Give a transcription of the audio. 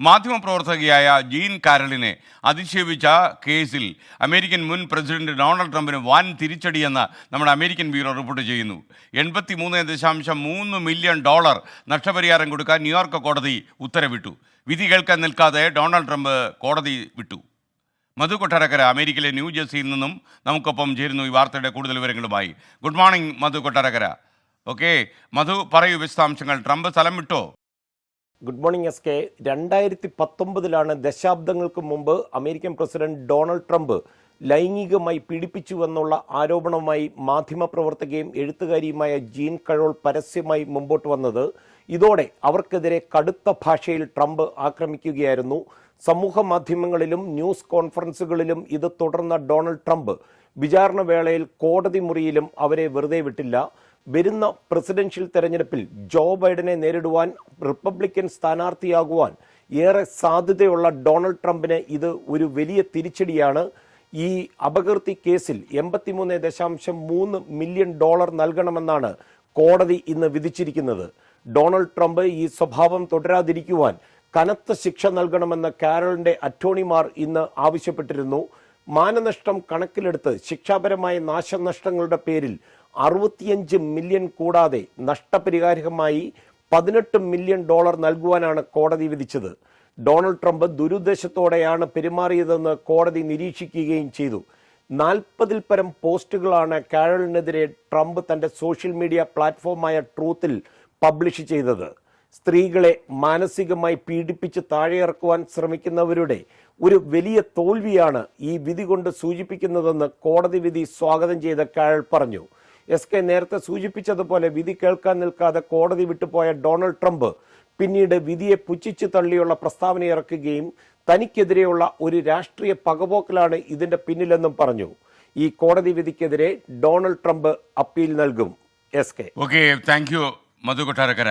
മാധ്യമപ്രവർത്തകയായ gene കാരലിനെ അധിക്ഷേപിച്ച കേസിൽ American മുൻ president Donald ട്രംപിന് വൻ തിരിച്ചടിയെന്ന് നമ്മുടെ അമേരിക്കൻ ബ്യൂറോ റിപ്പോർട്ട് ചെയ്യുന്നു. എൺപത്തി മൂന്ന് ദശാംശം മൂന്ന് മില്യൺ ഡോളർ നഷ്ടപരിഹാരം കൊടുക്കാൻ ന്യൂയോർക്ക് കോടതി ഉത്തരവിട്ടു. വിധി കേൾക്കാൻ നിൽക്കാതെ ഡൊണാൾഡ് ട്രംപ് കോടതി വിട്ടു. മധു കൊട്ടാരക്കര അമേരിക്കയിലെ ന്യൂജേഴ്സിയിൽ നിന്നും നമുക്കൊപ്പം ചേരുന്നു ഈ വാർത്തയുടെ കൂടുതൽ വിവരങ്ങളുമായി. Good morning Madhu Kottarakkara. Okay Madhu പറയൂ വിശദാംശങ്ങൾ. ട്രംപ് സ്ഥലം വിട്ടോ? Good morning S K. രണ്ടായിരത്തി പത്തൊമ്പതിലാണ് ദശാബ്ദങ്ങൾക്ക് മുമ്പ് അമേരിക്കൻ പ്രസിഡന്റ് ഡൊണാൾഡ് ട്രംപ് ലൈംഗികമായി പീഡിപ്പിച്ചുവെന്നുള്ള ആരോപണവുമായി മാധ്യമപ്രവർത്തകയും എഴുത്തുകാരിയുമായ ജീൻ കഴോൾ പരസ്യമായി മുമ്പോട്ട് വന്നത്. ഇതോടെ അവർക്കെതിരെ കടുത്ത ഭാഷയിൽ ട്രംപ് ആക്രമിക്കുകയായിരുന്നു. സമൂഹ മാധ്യമങ്ങളിലും ന്യൂസ് കോൺഫറൻസുകളിലും ഇത് തുടർന്ന ഡൊണാൾഡ് ട്രംപ് വിചാരണ വേളയിൽ കോടതി മുറിയിലും അവരെ വെറുതെ വിട്ടില്ല. വരുന്ന പ്രസിഡൻഷ്യൽ തെരഞ്ഞെടുപ്പിൽ ജോ ബൈഡനെ നേരിടുവാൻ റിപ്പബ്ലിക്കൻ സ്ഥാനാർത്ഥിയാകുവാൻ ഏറെ സാധ്യതയുള്ള ഡൊണാൾഡ് ട്രംപിന് ഇത് ഒരു വലിയ തിരിച്ചടിയാണ്. ഈ അപകീർത്തി കേസിൽ എൺപത്തിമൂന്ന് ദശാംശം മൂന്ന് മില്യൺ ഡോളർ നൽകണമെന്നാണ് കോടതി ഇന്ന് വിധിച്ചിരിക്കുന്നത്. ഡൊണാൾഡ് ട്രംപ് ഈ സ്വഭാവം തുടരാതിരിക്കുവാൻ കനത്ത ശിക്ഷ നൽകണമെന്ന് കാരളിന്റെ അറ്റോണിമാർ ഇന്ന് ആവശ്യപ്പെട്ടിരുന്നു. മാനനഷ്ടം കണക്കിലെടുത്ത് ശിക്ഷാപരമായ നാശനഷ്ടങ്ങളുടെ പേരിൽ അറുപത്തിയഞ്ച് മില്യൺ കൂടാതെ നഷ്ടപരിഹാരമായി പതിനെട്ട് മില്യൺ ഡോളർ നൽകുവാനാണ് കോടതി വിധിച്ചത്. ഡൊണാൾഡ് ട്രംപ് ദുരുദ്ദേശത്തോടെയാണ് പെരുമാറിയതെന്ന് കോടതി നിരീക്ഷിക്കുകയും ചെയ്തു. നാൽപ്പതിൽ പരം പോസ്റ്റുകളാണ് കാരളിനെതിരെ ട്രംപ് തന്റെ സോഷ്യൽ മീഡിയ പ്ലാറ്റ്ഫോമായ ട്രൂത്തിൽ പബ്ലിഷ് ചെയ്തത്. സ്ത്രീകളെ മാനസികമായി പീഡിപ്പിച്ച് താഴെയിറക്കുവാൻ ശ്രമിക്കുന്നവരുടെ ഒരു വലിയ തോൽവിയാണ് ഈ വിധി കൊണ്ട് സൂചിപ്പിക്കുന്നതെന്ന് കോടതി വിധി സ്വാഗതം ചെയ്ത കാഴൽ പറഞ്ഞു. എസ് കെ നേരത്തെ സൂചിപ്പിച്ചതുപോലെ വിധി കേൾക്കാൻ നിൽക്കാതെ കോടതി വിട്ടുപോയ ഡൊണാൾഡ് ട്രംപ് പിന്നീട് വിധിയെ പുച്ഛിച്ചു തള്ളിയുള്ള പ്രസ്താവന ഇറക്കുകയും തനിക്കെതിരെയുള്ള ഒരു രാഷ്ട്രീയ പകപോക്കലാണ് ഇതിന്റെ പിന്നിലെന്നും പറഞ്ഞു. ഈ കോടതി വിധിക്കെതിരെ ഡൊണാൾഡ് ട്രംപ് അപ്പീൽ നൽകും. S K. Okay thank you Madhu Kottarakkara.